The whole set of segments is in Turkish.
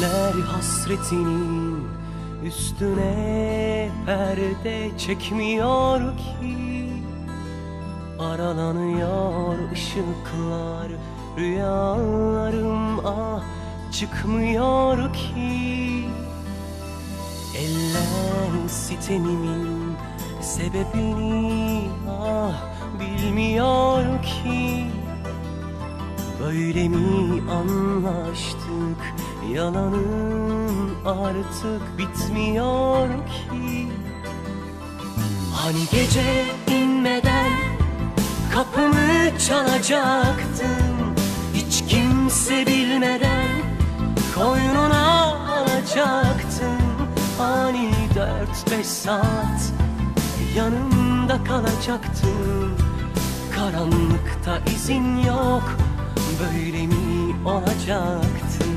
Günler hasretinin üstüne perde çekmiyor ki. Aralanıyor ışıklar Rüyalarım ah çıkmıyor ki. Eller sitemimin sebebini ah bilmiyor ki Böyle mi anlaştık? Yalanın artık bitmiyor ki. Hani gece inmeden kapımı çalacaktın? Hiç kimse bilmeden koynuna alacaktın. Hani dört beş saat yanımda kalacaktın. Karanlıkta izin yok böyle mi olacaktın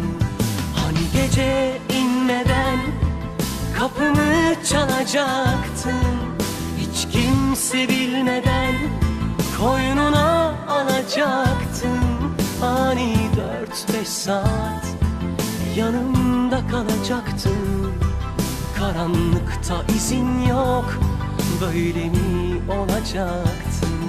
Hani gece inmeden kapımı çalacaktın Hiç kimse bilmeden koynuna alacaktın Hani dört beş saat yanımda kalacaktın Karanlıkta izin yok böyle mi olacaktın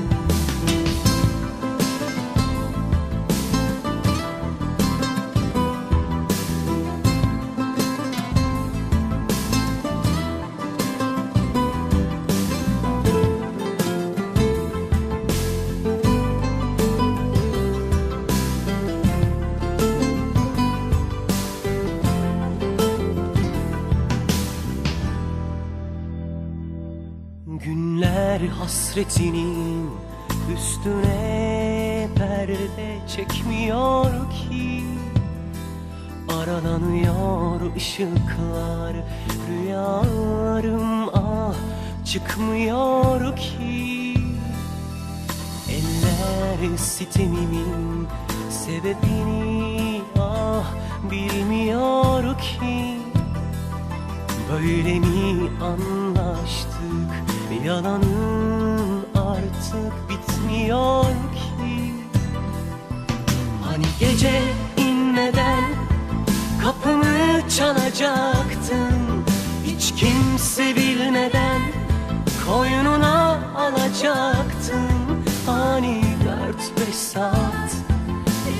Günler hasretinin üstüne perde çekmiyor ki. Aralanıyor ışıklar rüyalarım ah çıkmıyor ki. Eller sitemimin sebebini ah bilmiyor ki. Böyle mi anlaştık Yalanın artık bitmiyor ki. Hani gece inmeden Kapımı çalacaktın Hiç kimse bilmeden Koynuna alacaktın. Hani dört beş saat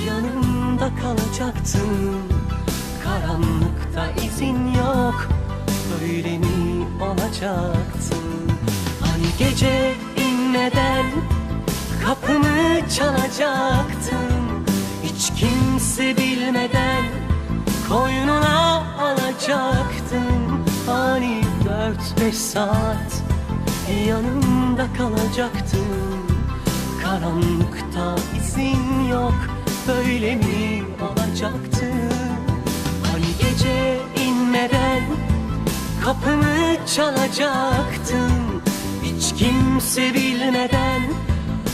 Yanımda kalacaktın. Karanlıkta izin yok Böyle mi olacaktın gece inmeden Kapımı çalacaktın. Hiç kimse bilmeden Koynuna alacaktın. Hani dört beş saat Yanımda kalacaktın. Karanlıkta izin yok Böyle mi olacaktı? Hani gece inmeden Kapımı çalacaktın kimse bilmeden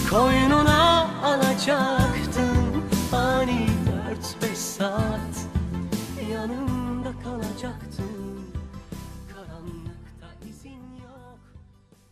Koynuna alacaktın? Hani dört beş saat Yanımda kalacaktın